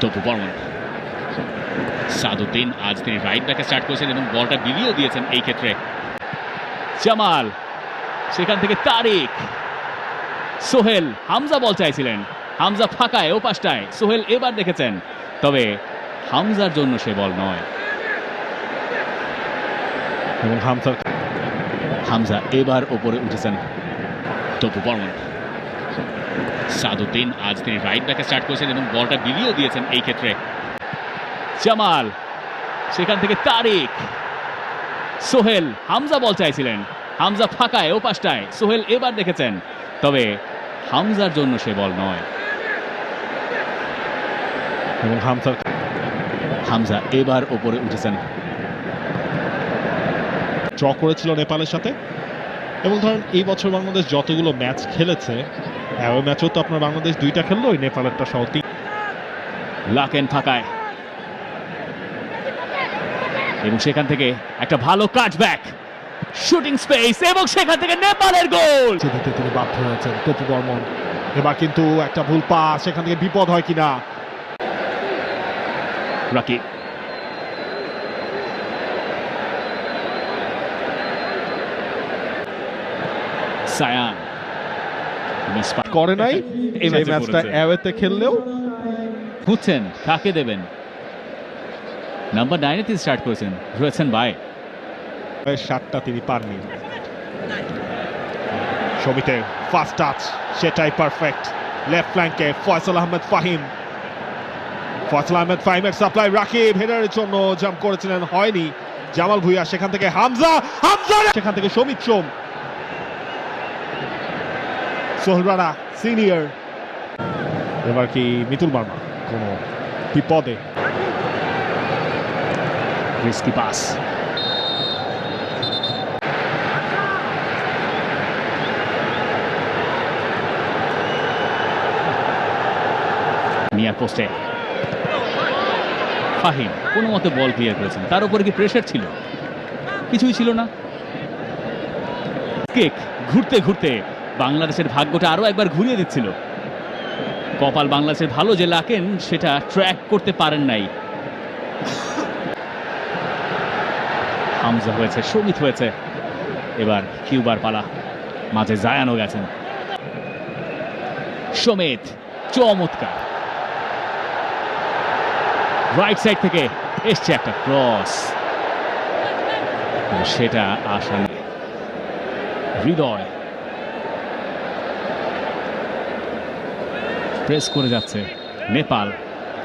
তপু বর্মন সাদুদ্দিন আজ তিনি রাইট ব্যাকে স্টার্ট করেছেন এবং বলটা বিলিয়েও দিয়েছেন এই ক্ষেত্রে। জামাল সেখান থেকে তারিক সোহেল হামজা বল চাইছিলেন। হামজা ফাঁকায় ও পাশটায়। সোহেল এবার দেখেছেন। তবে হামজার জন্য সে বল নয়। এবং হামসার হামজা এবার ওপরে উঠেছেন। তপু বর্মন সাদুদ্দিন আজ তিনি রাইট ব্যাকে স্টার্ট করেছেন এবং বলটা বিলিয়েও দিয়েছেন এই ক্ষেত্রে। জামাল সেখান থেকে তারিক সোহেল হামজা বল চাইছিলেন। হামজা ফাঁকায় ও পাশটায়। সোহেল এবার দেখেছেন। তবে হামজার জন্য সে বল নয়। এবং হামসার হামজা এবার ওপরে উঠেছেন। ড্র করেছিল নেপালের সাথে। এবং ধরেন এই বছর বাংলাদেশ যতগুলো ম্যাচ খেলেছে ওই ম্যাচও তো আপনার বাংলাদেশ দুইটা খেললো ওই নেপালেরটা সহ তিন। লাকেন ফাঁকায় এবং সেখান থেকে একটা ভালো কাটব্যাক শুটিং স্পেস এবং সেখান থেকে নেপালের গোল। দিতে তিনি বাধ্য হয়েছেন তপু বর্মন। এবার কিন্তু একটা ভুল পাস সেখান থেকে বিপদ হয় কিনা? রাকিব। সায়ান। করে নাই এই ম্যাচটা অ্যাওয়েতে খেললেও। খুঁজছেন কাকে দেবেন? নাম্বার নাইনে তিনি স্টার্ট করেছেন রয়েছেন ভাই। সাতটা তিনি পাননি। সমিতের ফার্স্ট টাচ সেটাই পারফেক্ট লেফট ফ্ল্যাঙ্কে ফয়সাল আহমেদ ফাহিম। ফয়সাল আহমেদ ফাহিমের সাপ্লাই রাকিব হেডারের জন্য জাম্প করেছিলেন হয়নি। জামাল ভুইয়া সেখান থেকে হামজা হামজা! সেখান থেকে সমিত সোম। সোহেল রানা সিনিয়র এবার কি মিতুল বার্মা? কোনো বিপদে। রিস্কি পাস নিয়ার পোস্টে। ফাহিম, কোনো মতে বল ক্লিয়ার করেছেন। তার উপরে কি প্রেশার ছিল? কিছুই ছিল না। কেক ঘুরতে ঘুরতে বাংলাদেশের ভাগ্যটা আরও একবার ঘুরিয়ে দিচ্ছিল। কপাল বাংলাদেশের ভালো যে লাকেন, সেটা ট্র্যাক করতে পারেন নাই। হামজা হয়েছে সমিত হয়েছে। এবার কিউবার পালা, মাঝে জায়ানও গেছেন। সমেত, চমৎকার। রাইট সাইড থেকে এসছে একটা ক্রস সেটা নেই। হৃদয়। প্রেস করে যাচ্ছে নেপাল।